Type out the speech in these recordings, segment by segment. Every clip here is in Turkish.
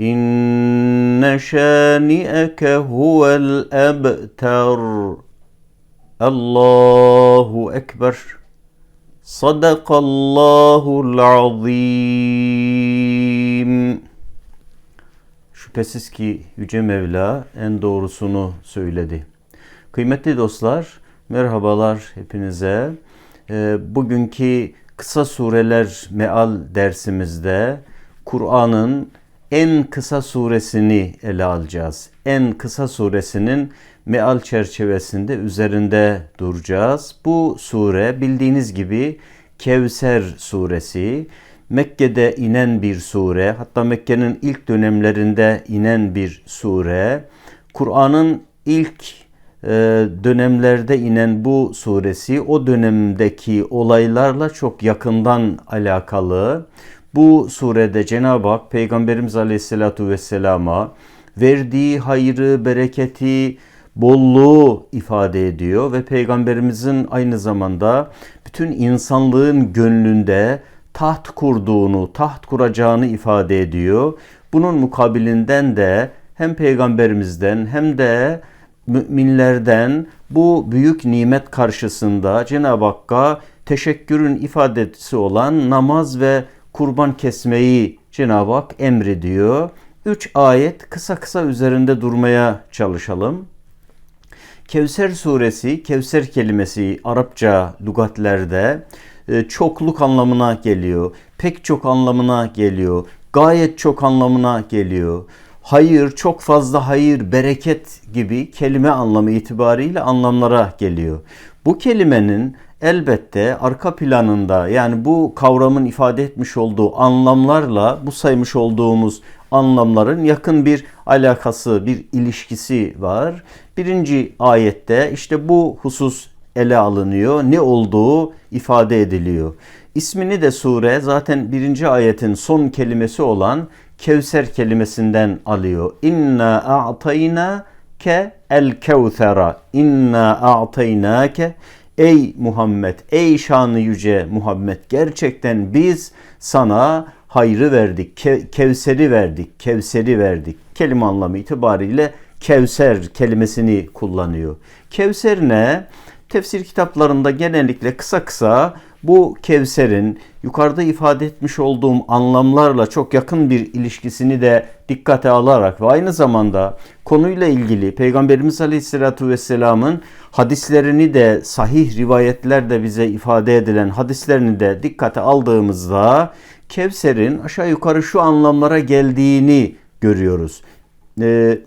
إن شانئك هو الأبتر الله أكبر صدق الله العظيم Şüphesiz ki Yüce Mevla en doğrusunu söyledi. Kıymetli dostlar, merhabalar hepinize. Ee, bugünkü kısa sureler meal dersimizde Kur'an'ın en kısa suresini ele alacağız. En kısa suresinin meal çerçevesinde üzerinde duracağız. Bu sure bildiğiniz gibi Kevser suresi. Mekke'de inen bir sure, hatta Mekke'nin ilk dönemlerinde inen bir sure. Kur'an'ın ilk e, dönemlerde inen bu suresi o dönemdeki olaylarla çok yakından alakalı. Bu surede Cenab-ı Hak Peygamberimiz Aleyhisselatu Vesselam'a verdiği hayrı, bereketi, bolluğu ifade ediyor ve Peygamberimizin aynı zamanda bütün insanlığın gönlünde taht kurduğunu, taht kuracağını ifade ediyor. Bunun mukabilinden de hem Peygamberimizden hem de müminlerden bu büyük nimet karşısında Cenab-ı Hakk'a teşekkürün ifadesi olan namaz ve kurban kesmeyi Cenab-ı Hak emrediyor. Üç ayet kısa kısa üzerinde durmaya çalışalım. Kevser suresi, Kevser kelimesi Arapça lügatlerde e, çokluk anlamına geliyor. Pek çok anlamına geliyor. Gayet çok anlamına geliyor. Hayır, çok fazla hayır, bereket gibi kelime anlamı itibariyle anlamlara geliyor. Bu kelimenin elbette arka planında yani bu kavramın ifade etmiş olduğu anlamlarla bu saymış olduğumuz anlamların yakın bir alakası, bir ilişkisi var. Birinci ayette işte bu husus ele alınıyor. Ne olduğu ifade ediliyor. İsmini de sure zaten birinci ayetin son kelimesi olan Kevser kelimesinden alıyor. İnna a'tayna ke el kevsera. İnna a'taynake Ey Muhammed, ey şanı yüce Muhammed gerçekten biz sana hayrı verdik, kevseri verdik, kevseri verdik. Kelime anlamı itibariyle kevser kelimesini kullanıyor. Kevser ne? Tefsir kitaplarında genellikle kısa kısa bu Kevser'in yukarıda ifade etmiş olduğum anlamlarla çok yakın bir ilişkisini de dikkate alarak ve aynı zamanda konuyla ilgili Peygamberimiz Aleyhisselatü Vesselam'ın hadislerini de sahih rivayetlerde bize ifade edilen hadislerini de dikkate aldığımızda Kevser'in aşağı yukarı şu anlamlara geldiğini görüyoruz. Ee,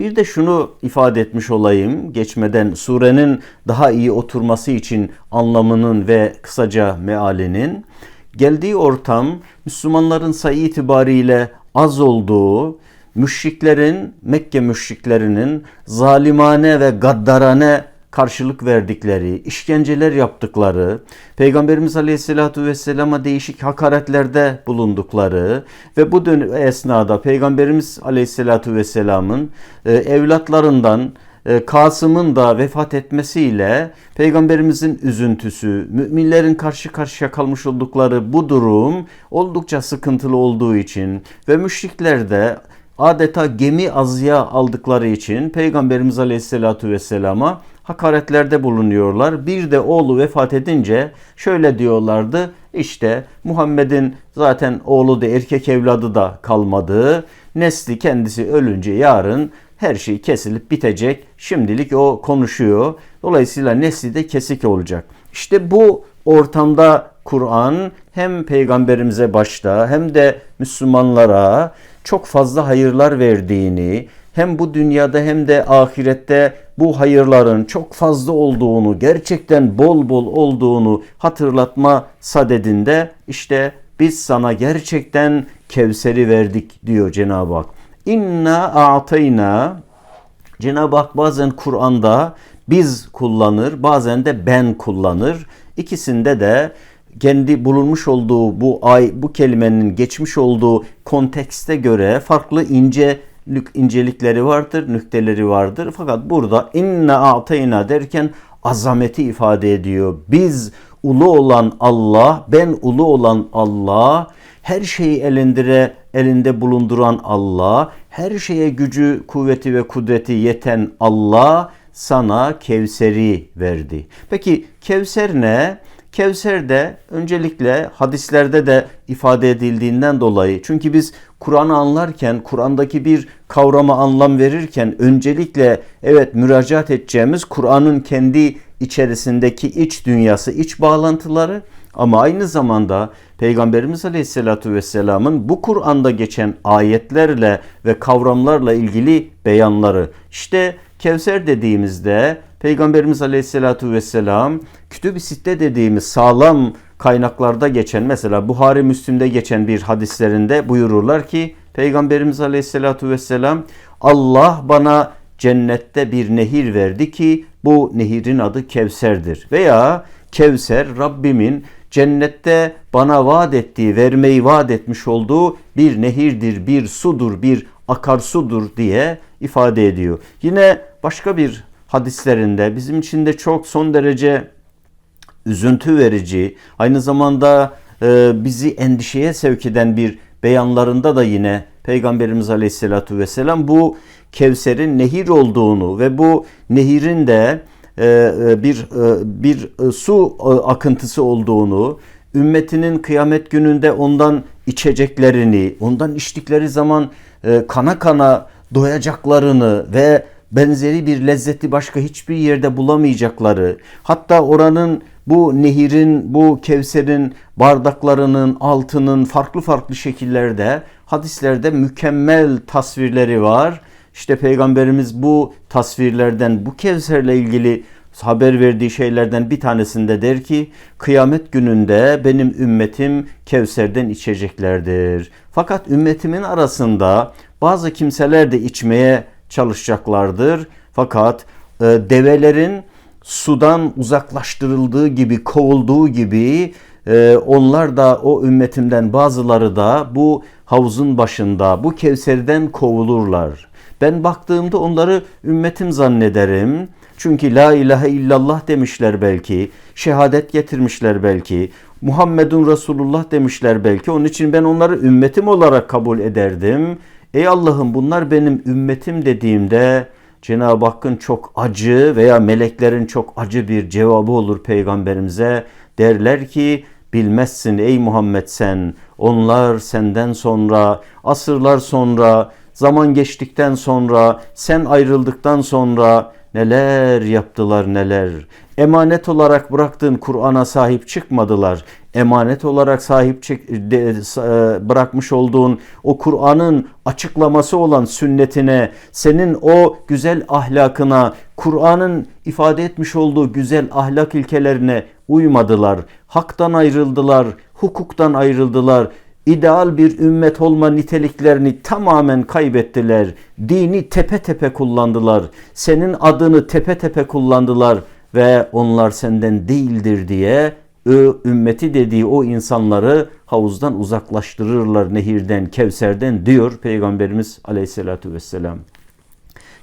bir de şunu ifade etmiş olayım geçmeden surenin daha iyi oturması için anlamının ve kısaca mealinin geldiği ortam Müslümanların sayı itibariyle az olduğu, müşriklerin, Mekke müşriklerinin zalimane ve gaddarane karşılık verdikleri, işkenceler yaptıkları, Peygamberimiz Aleyhisselatü Vesselam'a değişik hakaretlerde bulundukları ve bu esnada Peygamberimiz Aleyhisselatü Vesselam'ın e, evlatlarından e, Kasım'ın da vefat etmesiyle Peygamberimizin üzüntüsü, müminlerin karşı karşıya kalmış oldukları bu durum oldukça sıkıntılı olduğu için ve müşrikler de adeta gemi azıya aldıkları için Peygamberimiz Aleyhisselatü Vesselam'a hakaretlerde bulunuyorlar. Bir de oğlu vefat edince şöyle diyorlardı. İşte Muhammed'in zaten oğlu da erkek evladı da kalmadı. Nesli kendisi ölünce yarın her şey kesilip bitecek. Şimdilik o konuşuyor. Dolayısıyla nesli de kesik olacak. İşte bu ortamda Kur'an hem peygamberimize başta hem de Müslümanlara çok fazla hayırlar verdiğini, hem bu dünyada hem de ahirette bu hayırların çok fazla olduğunu, gerçekten bol bol olduğunu hatırlatma sadedinde işte biz sana gerçekten Kevser'i verdik diyor Cenab-ı Hak. İnna a'tayna Cenab-ı Hak bazen Kur'an'da biz kullanır, bazen de ben kullanır. İkisinde de kendi bulunmuş olduğu bu ay bu kelimenin geçmiş olduğu kontekste göre farklı ince incelikleri vardır, nükteleri vardır. Fakat burada inna a'teyna derken azameti ifade ediyor. Biz ulu olan Allah, ben ulu olan Allah, her şeyi elindire, elinde bulunduran Allah, her şeye gücü, kuvveti ve kudreti yeten Allah sana Kevser'i verdi. Peki Kevser ne? Kevser de öncelikle hadislerde de ifade edildiğinden dolayı çünkü biz Kur'an'ı anlarken Kur'an'daki bir kavrama anlam verirken öncelikle evet müracaat edeceğimiz Kur'an'ın kendi içerisindeki iç dünyası, iç bağlantıları ama aynı zamanda Peygamberimiz Aleyhisselatü Vesselam'ın bu Kur'an'da geçen ayetlerle ve kavramlarla ilgili beyanları. İşte Kevser dediğimizde Peygamberimiz Aleyhisselatü Vesselam kütüb-i sitte dediğimiz sağlam kaynaklarda geçen mesela Buhari Müslim'de geçen bir hadislerinde buyururlar ki Peygamberimiz Aleyhisselatü Vesselam Allah bana cennette bir nehir verdi ki bu nehirin adı Kevser'dir. Veya Kevser Rabbimin cennette bana vaat ettiği, vermeyi vaat etmiş olduğu bir nehirdir, bir sudur, bir akarsudur diye ifade ediyor. Yine başka bir hadislerinde bizim için de çok son derece üzüntü verici, aynı zamanda e, bizi endişeye sevk eden bir beyanlarında da yine Peygamberimiz Aleyhisselatü Vesselam bu Kevser'in nehir olduğunu ve bu nehirin de e, e, bir e, bir su akıntısı olduğunu, ümmetinin kıyamet gününde ondan içeceklerini, ondan içtikleri zaman kana kana doyacaklarını ve benzeri bir lezzeti başka hiçbir yerde bulamayacakları, hatta oranın bu nehirin, bu kevserin bardaklarının, altının farklı farklı şekillerde hadislerde mükemmel tasvirleri var. İşte Peygamberimiz bu tasvirlerden, bu Kevser'le ilgili haber verdiği şeylerden bir tanesinde der ki kıyamet gününde benim ümmetim Kevser'den içeceklerdir. Fakat ümmetimin arasında bazı kimseler de içmeye çalışacaklardır. Fakat e, develerin sudan uzaklaştırıldığı gibi, kovulduğu gibi e, onlar da o ümmetimden bazıları da bu havuzun başında, bu Kevser'den kovulurlar. Ben baktığımda onları ümmetim zannederim. Çünkü la ilahe illallah demişler belki, şehadet getirmişler belki, Muhammedun Resulullah demişler belki. Onun için ben onları ümmetim olarak kabul ederdim. Ey Allah'ım bunlar benim ümmetim dediğimde Cenab-ı Hakk'ın çok acı veya meleklerin çok acı bir cevabı olur peygamberimize. Derler ki bilmezsin ey Muhammed sen onlar senden sonra asırlar sonra zaman geçtikten sonra sen ayrıldıktan sonra neler yaptılar neler. Emanet olarak bıraktığın Kur'an'a sahip çıkmadılar. Emanet olarak sahip çık, de, e, bırakmış olduğun o Kur'an'ın açıklaması olan sünnetine, senin o güzel ahlakına, Kur'an'ın ifade etmiş olduğu güzel ahlak ilkelerine uymadılar. Haktan ayrıldılar, hukuktan ayrıldılar ideal bir ümmet olma niteliklerini tamamen kaybettiler. Dini tepe tepe kullandılar. Senin adını tepe tepe kullandılar ve onlar senden değildir diye ümmeti dediği o insanları havuzdan uzaklaştırırlar nehirden, Kevser'den diyor Peygamberimiz Aleyhisselatü vesselam.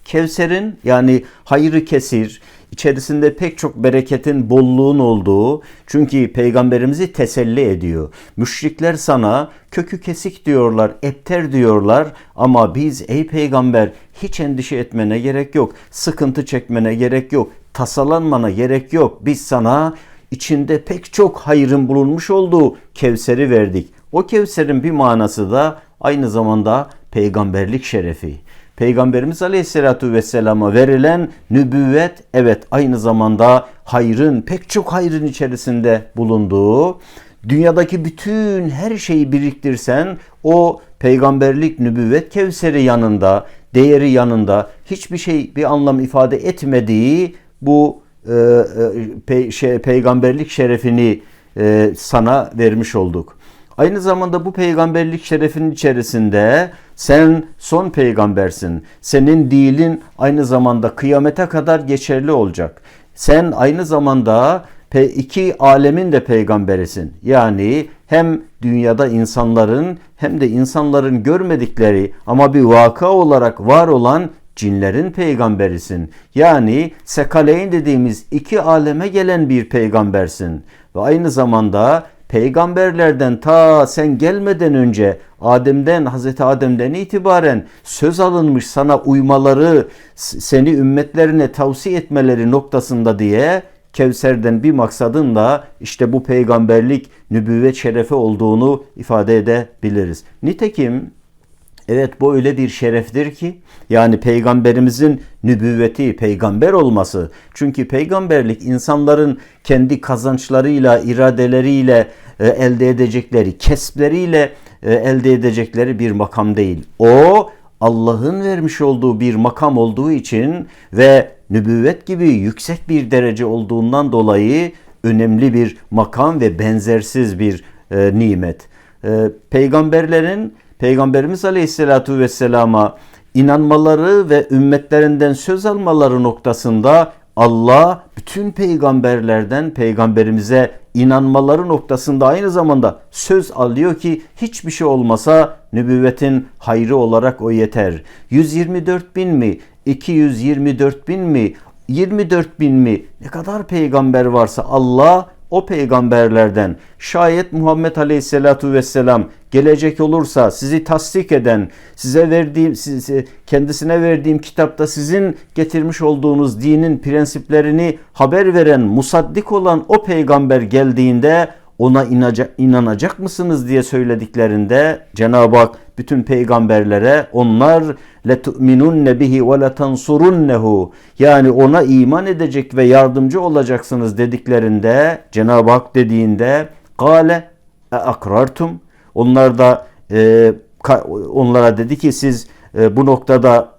Kevser'in yani hayrı kesir, içerisinde pek çok bereketin, bolluğun olduğu çünkü peygamberimizi teselli ediyor. Müşrikler sana kökü kesik diyorlar, epter diyorlar ama biz ey peygamber hiç endişe etmene gerek yok. Sıkıntı çekmene gerek yok. Tasalanmana gerek yok. Biz sana içinde pek çok hayrın bulunmuş olduğu Kevser'i verdik. O Kevser'in bir manası da aynı zamanda peygamberlik şerefi. Peygamberimiz Aleyhisselatü Vesselam'a verilen nübüvvet evet aynı zamanda hayrın pek çok hayrın içerisinde bulunduğu dünyadaki bütün her şeyi biriktirsen o peygamberlik nübüvvet kevseri yanında değeri yanında hiçbir şey bir anlam ifade etmediği bu e, e, pe, şey, peygamberlik şerefini e, sana vermiş olduk. Aynı zamanda bu peygamberlik şerefinin içerisinde sen son peygambersin. Senin dilin aynı zamanda kıyamete kadar geçerli olacak. Sen aynı zamanda iki alemin de peygamberisin. Yani hem dünyada insanların hem de insanların görmedikleri ama bir vaka olarak var olan cinlerin peygamberisin. Yani sekaleyn dediğimiz iki aleme gelen bir peygambersin. Ve aynı zamanda peygamberlerden ta sen gelmeden önce Adem'den Hazreti Adem'den itibaren söz alınmış sana uymaları, seni ümmetlerine tavsiye etmeleri noktasında diye Kevser'den bir maksadın da işte bu peygamberlik nübüvvet şerefi olduğunu ifade edebiliriz. Nitekim Evet bu öyle bir şereftir ki yani peygamberimizin nübüvveti, peygamber olması. Çünkü peygamberlik insanların kendi kazançlarıyla, iradeleriyle e, elde edecekleri, kespleriyle e, elde edecekleri bir makam değil. O Allah'ın vermiş olduğu bir makam olduğu için ve nübüvvet gibi yüksek bir derece olduğundan dolayı önemli bir makam ve benzersiz bir e, nimet. E, peygamberlerin Peygamberimiz Aleyhisselatu Vesselam'a inanmaları ve ümmetlerinden söz almaları noktasında Allah bütün peygamberlerden peygamberimize inanmaları noktasında aynı zamanda söz alıyor ki hiçbir şey olmasa nübüvvetin hayrı olarak o yeter. 124 bin mi? 224 bin mi? 24 bin mi? Ne kadar peygamber varsa Allah o peygamberlerden şayet Muhammed Aleyhisselatu Vesselam gelecek olursa sizi tasdik eden, size verdiğim, size, kendisine verdiğim kitapta sizin getirmiş olduğunuz dinin prensiplerini haber veren, musaddik olan o peygamber geldiğinde ona inanacak mısınız diye söylediklerinde Cenab-ı Hak bütün peygamberlere onlar letu'minunne bihi ve letansurunnehu yani ona iman edecek ve yardımcı olacaksınız dediklerinde Cenab-ı Hak dediğinde kale e akrartum onlar da e, onlara dedi ki siz e, bu noktada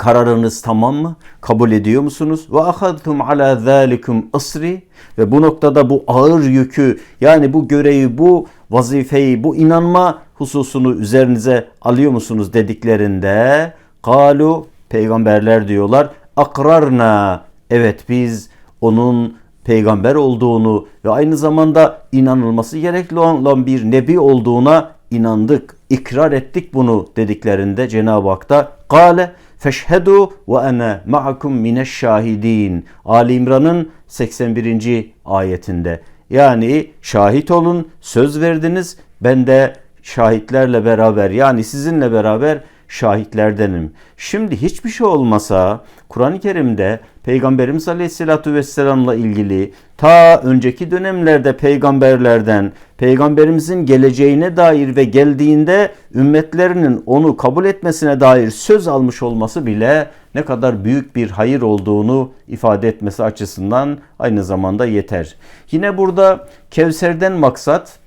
kararınız tamam mı? Kabul ediyor musunuz? Ve ahadtum ala zalikum asri ve bu noktada bu ağır yükü yani bu görevi, bu vazifeyi, bu inanma hususunu üzerinize alıyor musunuz dediklerinde kalu peygamberler diyorlar akrarna evet biz onun peygamber olduğunu ve aynı zamanda inanılması gerekli olan bir nebi olduğuna inandık, ikrar ettik bunu dediklerinde Cenab-ı Hak da kale feşhedu ve ene ma'akum mineşşahidin. Ali İmran'ın 81. ayetinde. Yani şahit olun, söz verdiniz. Ben de şahitlerle beraber yani sizinle beraber şahitlerdenim. Şimdi hiçbir şey olmasa Kur'an-ı Kerim'de Peygamberimiz Aleyhisselatü Vesselam'la ilgili ta önceki dönemlerde peygamberlerden peygamberimizin geleceğine dair ve geldiğinde ümmetlerinin onu kabul etmesine dair söz almış olması bile ne kadar büyük bir hayır olduğunu ifade etmesi açısından aynı zamanda yeter. Yine burada Kevser'den maksat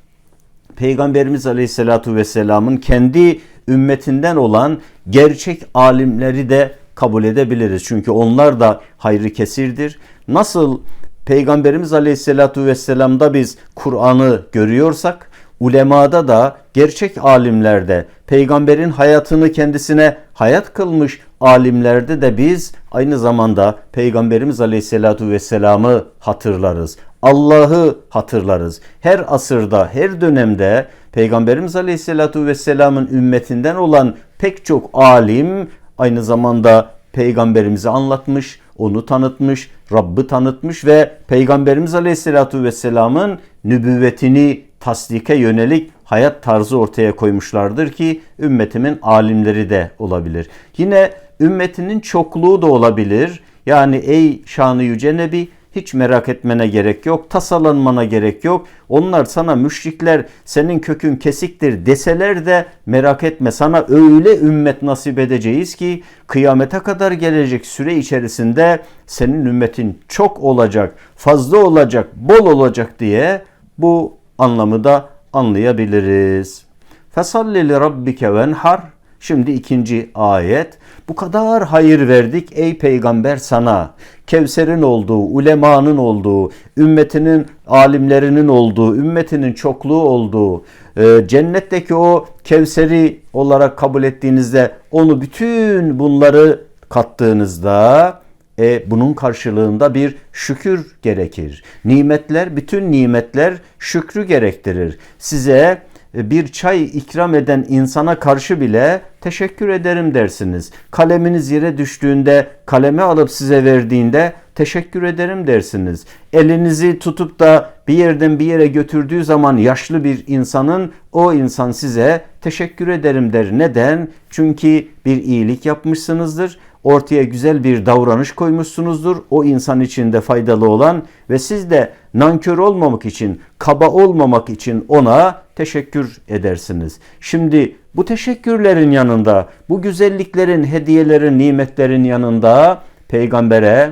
Peygamberimiz Aleyhisselatü Vesselam'ın kendi ümmetinden olan gerçek alimleri de kabul edebiliriz. Çünkü onlar da hayrı kesirdir. Nasıl Peygamberimiz Aleyhisselatü Vesselam'da biz Kur'an'ı görüyorsak ulemada da gerçek alimlerde peygamberin hayatını kendisine hayat kılmış alimlerde de biz aynı zamanda Peygamberimiz Aleyhisselatü Vesselam'ı hatırlarız. Allah'ı hatırlarız. Her asırda, her dönemde Peygamberimiz Aleyhisselatü Vesselam'ın ümmetinden olan pek çok alim aynı zamanda peygamberimizi anlatmış, onu tanıtmış, Rabb'ı tanıtmış ve Peygamberimiz Aleyhisselatü Vesselam'ın nübüvvetini tasdike yönelik hayat tarzı ortaya koymuşlardır ki ümmetimin alimleri de olabilir. Yine ümmetinin çokluğu da olabilir. Yani ey şanı yüce nebi hiç merak etmene gerek yok, tasalanmana gerek yok. Onlar sana müşrikler senin kökün kesiktir deseler de merak etme sana öyle ümmet nasip edeceğiz ki kıyamete kadar gelecek süre içerisinde senin ümmetin çok olacak, fazla olacak, bol olacak diye bu anlamı da anlayabiliriz. Fesalli li rabbike venhar Şimdi ikinci ayet. Bu kadar hayır verdik ey peygamber sana. Kevser'in olduğu, ulemanın olduğu, ümmetinin alimlerinin olduğu, ümmetinin çokluğu olduğu, e, cennetteki o Kevseri olarak kabul ettiğinizde onu bütün bunları kattığınızda e, bunun karşılığında bir şükür gerekir. Nimetler, bütün nimetler şükrü gerektirir. Size e, bir çay ikram eden insana karşı bile teşekkür ederim dersiniz. Kaleminiz yere düştüğünde kalemi alıp size verdiğinde teşekkür ederim dersiniz. Elinizi tutup da bir yerden bir yere götürdüğü zaman yaşlı bir insanın o insan size teşekkür ederim der. Neden? Çünkü bir iyilik yapmışsınızdır. Ortaya güzel bir davranış koymuşsunuzdur. O insan için de faydalı olan ve siz de nankör olmamak için, kaba olmamak için ona teşekkür edersiniz. Şimdi bu teşekkürlerin yanında, bu güzelliklerin, hediyelerin, nimetlerin yanında peygambere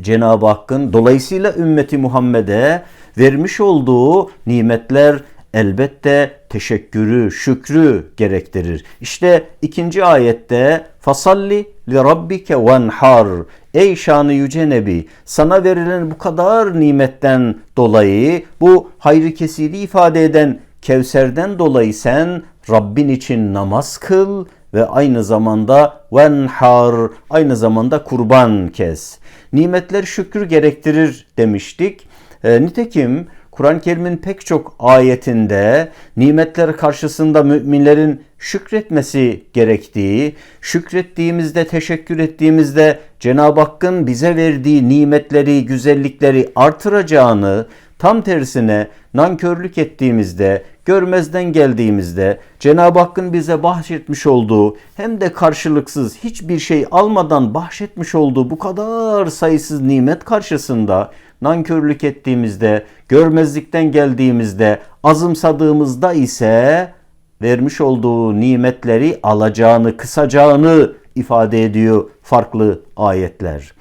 Cenab-ı Hakk'ın dolayısıyla ümmeti Muhammed'e vermiş olduğu nimetler elbette teşekkürü, şükrü gerektirir. İşte ikinci ayette fasalli li rabbike venhar. Ey şanı yüce nebi sana verilen bu kadar nimetten dolayı bu hayrı kesiri ifade eden Kevser'den dolayı sen Rabbin için namaz kıl ve aynı zamanda venhar aynı zamanda kurban kes. Nimetler şükür gerektirir demiştik. E, nitekim Kur'an-ı Kerim'in pek çok ayetinde nimetler karşısında müminlerin şükretmesi gerektiği, şükrettiğimizde, teşekkür ettiğimizde Cenab-ı Hakk'ın bize verdiği nimetleri, güzellikleri artıracağını, tam tersine nankörlük ettiğimizde, görmezden geldiğimizde Cenab-ı Hakk'ın bize bahşetmiş olduğu hem de karşılıksız hiçbir şey almadan bahşetmiş olduğu bu kadar sayısız nimet karşısında nankörlük ettiğimizde, görmezlikten geldiğimizde, azımsadığımızda ise vermiş olduğu nimetleri alacağını, kısacağını ifade ediyor farklı ayetler.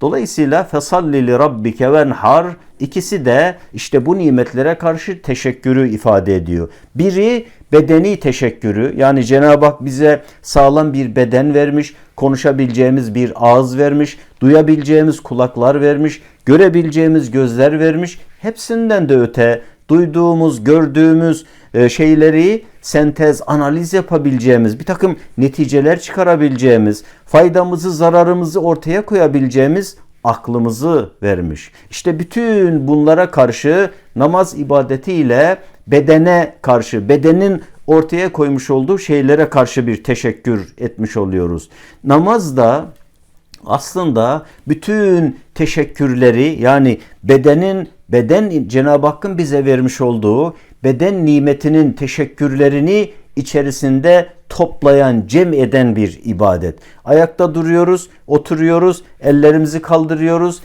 Dolayısıyla fesalli li rabbike venhar ikisi de işte bu nimetlere karşı teşekkürü ifade ediyor. Biri bedeni teşekkürü yani Cenab-ı Hak bize sağlam bir beden vermiş, konuşabileceğimiz bir ağız vermiş, duyabileceğimiz kulaklar vermiş, görebileceğimiz gözler vermiş. Hepsinden de öte duyduğumuz, gördüğümüz e, şeyleri sentez, analiz yapabileceğimiz, bir takım neticeler çıkarabileceğimiz, faydamızı, zararımızı ortaya koyabileceğimiz aklımızı vermiş. İşte bütün bunlara karşı namaz ibadetiyle bedene karşı, bedenin ortaya koymuş olduğu şeylere karşı bir teşekkür etmiş oluyoruz. Namaz da aslında bütün teşekkürleri yani bedenin beden Cenab-ı Hakk'ın bize vermiş olduğu beden nimetinin teşekkürlerini içerisinde toplayan, cem eden bir ibadet. Ayakta duruyoruz, oturuyoruz, ellerimizi kaldırıyoruz,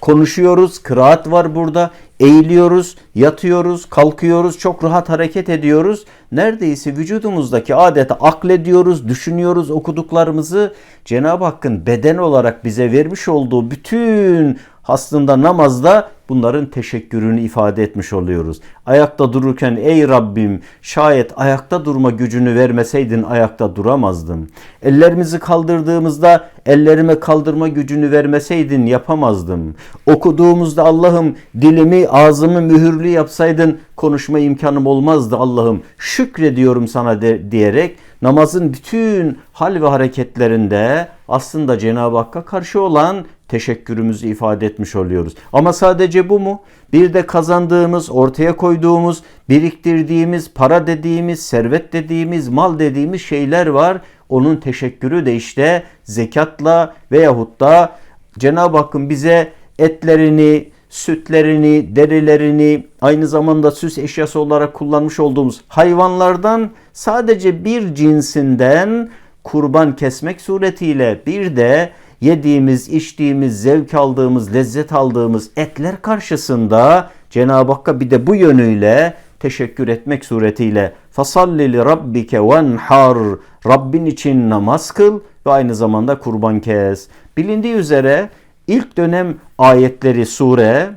konuşuyoruz, kıraat var burada, eğiliyoruz, yatıyoruz, kalkıyoruz, çok rahat hareket ediyoruz. Neredeyse vücudumuzdaki adeta aklediyoruz, düşünüyoruz okuduklarımızı. Cenab-ı Hakk'ın beden olarak bize vermiş olduğu bütün aslında namazda bunların teşekkürünü ifade etmiş oluyoruz. Ayakta dururken ey Rabbim şayet ayakta durma gücünü vermeseydin ayakta duramazdım. Ellerimizi kaldırdığımızda ellerime kaldırma gücünü vermeseydin yapamazdım. Okuduğumuzda Allah'ım dilimi ağzımı mühürlü yapsaydın konuşma imkanım olmazdı Allah'ım. Şükrediyorum sana de, diyerek namazın bütün hal ve hareketlerinde aslında Cenab-ı Hakk'a karşı olan teşekkürümüzü ifade etmiş oluyoruz. Ama sadece bu mu? Bir de kazandığımız, ortaya koyduğumuz, biriktirdiğimiz, para dediğimiz, servet dediğimiz, mal dediğimiz şeyler var. Onun teşekkürü de işte zekatla veyahut da Cenab-ı Hakk'ın bize etlerini, sütlerini, derilerini, aynı zamanda süs eşyası olarak kullanmış olduğumuz hayvanlardan sadece bir cinsinden kurban kesmek suretiyle bir de yediğimiz, içtiğimiz, zevk aldığımız, lezzet aldığımız etler karşısında Cenab-ı Hakk'a bir de bu yönüyle teşekkür etmek suretiyle fasalli li rabbike venhar Rabbin için namaz kıl ve aynı zamanda kurban kes. Bilindiği üzere ilk dönem ayetleri sure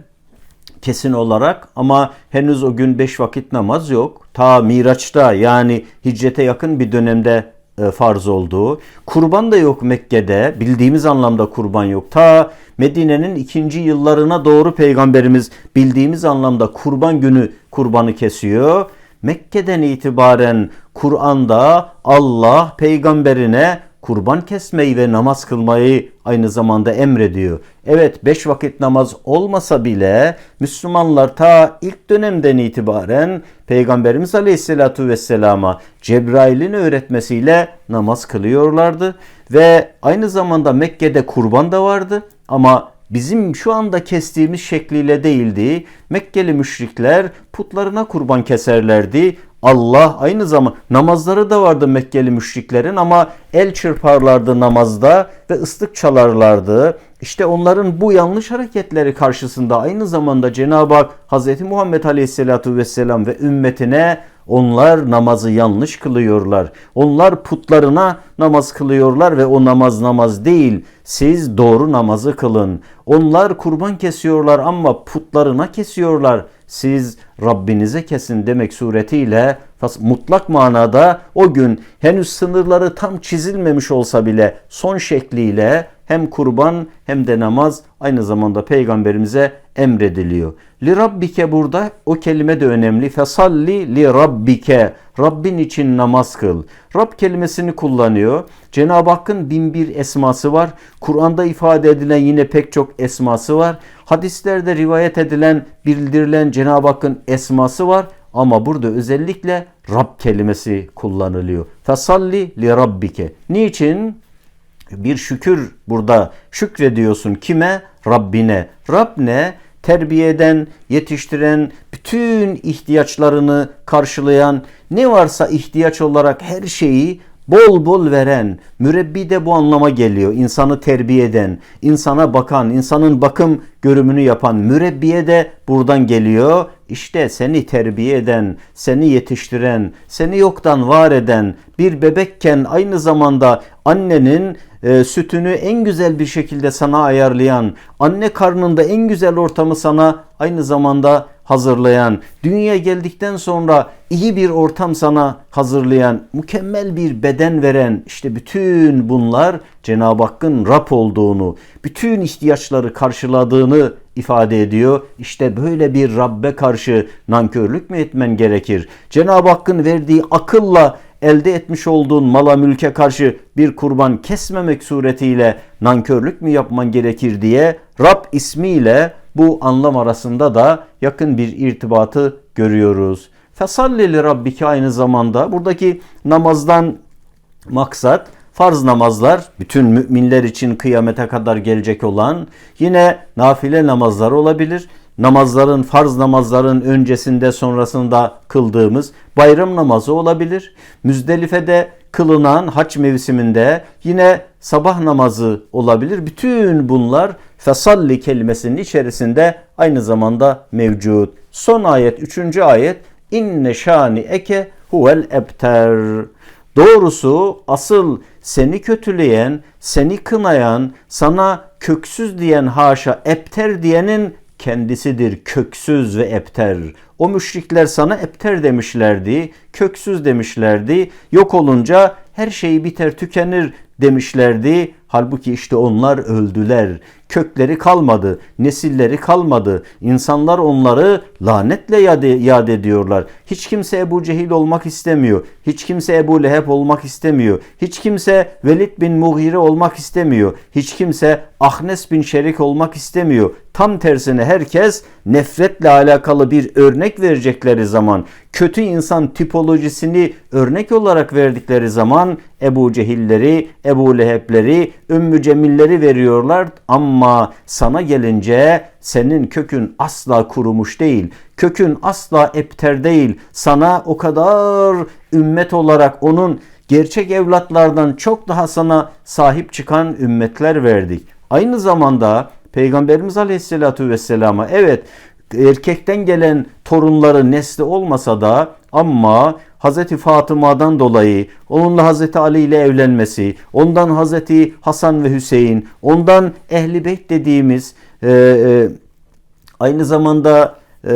kesin olarak ama henüz o gün beş vakit namaz yok. Ta Miraç'ta yani hicrete yakın bir dönemde farz olduğu. Kurban da yok Mekke'de. Bildiğimiz anlamda kurban yok. Ta Medine'nin ikinci yıllarına doğru peygamberimiz bildiğimiz anlamda kurban günü kurbanı kesiyor. Mekke'den itibaren Kur'an'da Allah peygamberine kurban kesmeyi ve namaz kılmayı aynı zamanda emrediyor. Evet beş vakit namaz olmasa bile Müslümanlar ta ilk dönemden itibaren Peygamberimiz Aleyhisselatü Vesselam'a Cebrail'in öğretmesiyle namaz kılıyorlardı. Ve aynı zamanda Mekke'de kurban da vardı ama bizim şu anda kestiğimiz şekliyle değildi. Mekkeli müşrikler putlarına kurban keserlerdi. Allah aynı zaman namazları da vardı Mekkeli müşriklerin ama el çırparlardı namazda ve ıslık çalarlardı. İşte onların bu yanlış hareketleri karşısında aynı zamanda Cenab-ı Hak Hz. Muhammed Aleyhisselatü Vesselam ve ümmetine onlar namazı yanlış kılıyorlar. Onlar putlarına namaz kılıyorlar ve o namaz namaz değil. Siz doğru namazı kılın. Onlar kurban kesiyorlar ama putlarına kesiyorlar. Siz Rabbinize kesin demek suretiyle mutlak manada o gün henüz sınırları tam çizilmemiş olsa bile son şekliyle hem kurban hem de namaz aynı zamanda peygamberimize emrediliyor. Li rabbike burada o kelime de önemli. Fesalli li rabbike. Rabbin için namaz kıl. Rab kelimesini kullanıyor. Cenab-ı Hakk'ın bin bir esması var. Kur'an'da ifade edilen yine pek çok esması var. Hadislerde rivayet edilen, bildirilen Cenab-ı Hakk'ın esması var. Ama burada özellikle Rab kelimesi kullanılıyor. Fesalli li rabbike. Niçin? Bir şükür burada şükrediyorsun kime? Rabbine. Rab ne? terbiye eden, yetiştiren, bütün ihtiyaçlarını karşılayan, ne varsa ihtiyaç olarak her şeyi bol bol veren, mürebbi de bu anlama geliyor. İnsanı terbiye eden, insana bakan, insanın bakım görümünü yapan mürebbiye de buradan geliyor. İşte seni terbiye eden, seni yetiştiren, seni yoktan var eden, bir bebekken aynı zamanda annenin e, sütünü en güzel bir şekilde sana ayarlayan, anne karnında en güzel ortamı sana aynı zamanda hazırlayan, dünyaya geldikten sonra iyi bir ortam sana hazırlayan, mükemmel bir beden veren işte bütün bunlar Cenab-ı Hakk'ın Rab olduğunu, bütün ihtiyaçları karşıladığını ifade ediyor. İşte böyle bir Rabbe karşı nankörlük mü etmen gerekir? Cenab-ı Hakk'ın verdiği akılla elde etmiş olduğun mala mülke karşı bir kurban kesmemek suretiyle nankörlük mü yapman gerekir diye Rab ismiyle bu anlam arasında da yakın bir irtibatı görüyoruz. Fesallili Rabbike aynı zamanda buradaki namazdan maksat farz namazlar bütün müminler için kıyamete kadar gelecek olan yine nafile namazlar olabilir. Namazların farz namazların öncesinde sonrasında kıldığımız bayram namazı olabilir. Müzdelife'de kılınan haç mevsiminde yine sabah namazı olabilir. Bütün bunlar fesalli kelimesinin içerisinde aynı zamanda mevcut. Son ayet 3. ayet inne şani eke huvel ebter. Doğrusu asıl seni kötüleyen, seni kınayan, sana köksüz diyen haşa epter diyenin kendisidir köksüz ve epter. O müşrikler sana epter demişlerdi, köksüz demişlerdi. Yok olunca her şey biter tükenir demişlerdi. Halbuki işte onlar öldüler. Kökleri kalmadı, nesilleri kalmadı. İnsanlar onları lanetle yad, ediyorlar. Hiç kimse Ebu Cehil olmak istemiyor. Hiç kimse Ebu Leheb olmak istemiyor. Hiç kimse Velid bin Mughire olmak istemiyor. Hiç kimse Ahnes bin Şerik olmak istemiyor. Tam tersine herkes nefretle alakalı bir örnek verecekleri zaman, kötü insan tipolojisini örnek olarak verdikleri zaman Ebu Cehilleri, Ebu Lehebleri, Ümmü Cemilleri veriyorlar ama sana gelince senin kökün asla kurumuş değil. Kökün asla epter değil. Sana o kadar ümmet olarak onun gerçek evlatlardan çok daha sana sahip çıkan ümmetler verdik. Aynı zamanda Peygamberimiz Aleyhisselatü Vesselam'a evet erkekten gelen torunları nesli olmasa da ama Hazreti Fatıma'dan dolayı onunla Hazreti Ali ile evlenmesi, ondan Hazreti Hasan ve Hüseyin, ondan Ehli Beyt dediğimiz e, e, aynı zamanda e,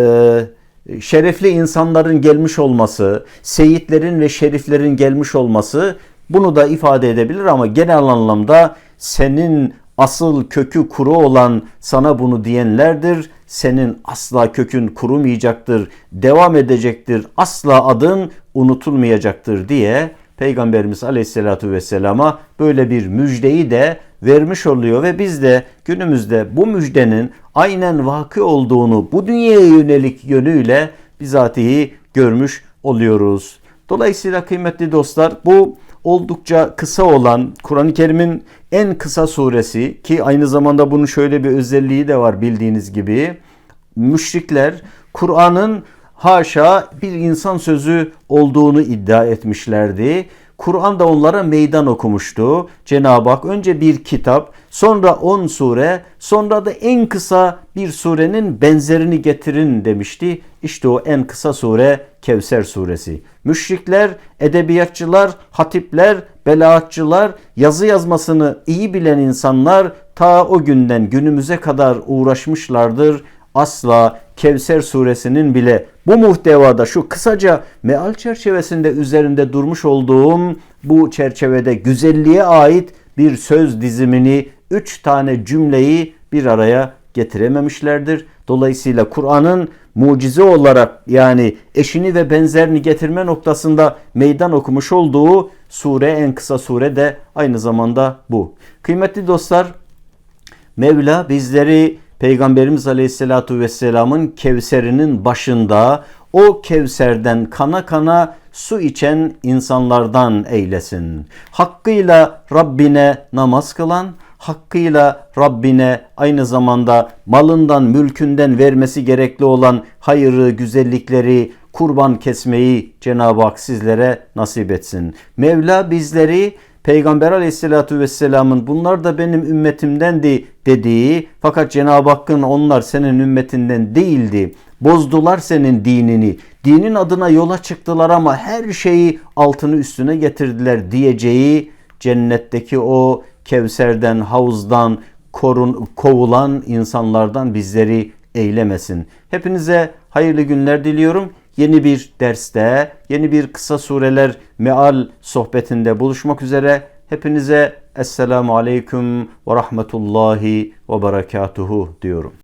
şerefli insanların gelmiş olması, seyitlerin ve şeriflerin gelmiş olması bunu da ifade edebilir ama genel anlamda senin asıl kökü kuru olan sana bunu diyenlerdir. Senin asla kökün kurumayacaktır, devam edecektir, asla adın unutulmayacaktır diye Peygamberimiz Aleyhisselatü Vesselam'a böyle bir müjdeyi de vermiş oluyor ve biz de günümüzde bu müjdenin aynen vakı olduğunu bu dünyaya yönelik yönüyle bizatihi görmüş oluyoruz. Dolayısıyla kıymetli dostlar bu oldukça kısa olan Kur'an-ı Kerim'in en kısa suresi ki aynı zamanda bunun şöyle bir özelliği de var bildiğiniz gibi. Müşrikler Kur'an'ın haşa bir insan sözü olduğunu iddia etmişlerdi. Kur'an da onlara meydan okumuştu. Cenab-ı Hak önce bir kitap, sonra on sure, sonra da en kısa bir surenin benzerini getirin demişti. İşte o en kısa sure Kevser suresi. Müşrikler, edebiyatçılar, hatipler, belaatçılar, yazı yazmasını iyi bilen insanlar ta o günden günümüze kadar uğraşmışlardır. Asla Kevser suresinin bile bu muhtevada şu kısaca meal çerçevesinde üzerinde durmuş olduğum bu çerçevede güzelliğe ait bir söz dizimini, üç tane cümleyi bir araya getirememişlerdir. Dolayısıyla Kur'an'ın mucize olarak yani eşini ve benzerini getirme noktasında meydan okumuş olduğu sure en kısa sure de aynı zamanda bu. Kıymetli dostlar Mevla bizleri Peygamberimiz Aleyhisselatü Vesselam'ın Kevser'inin başında o Kevser'den kana kana su içen insanlardan eylesin. Hakkıyla Rabbine namaz kılan, hakkıyla Rabbine aynı zamanda malından, mülkünden vermesi gerekli olan hayırı, güzellikleri, kurban kesmeyi Cenab-ı Hak sizlere nasip etsin. Mevla bizleri Peygamber aleyhissalatü vesselamın bunlar da benim ümmetimdendi dediği fakat Cenab-ı Hakk'ın onlar senin ümmetinden değildi. Bozdular senin dinini. Dinin adına yola çıktılar ama her şeyi altını üstüne getirdiler diyeceği cennetteki o Kevser'den, havuzdan korun, kovulan insanlardan bizleri eylemesin. Hepinize hayırlı günler diliyorum. Yeni bir derste, yeni bir kısa sureler meal sohbetinde buluşmak üzere. Hepinize Esselamu Aleyküm ve Rahmetullahi ve Berekatuhu diyorum.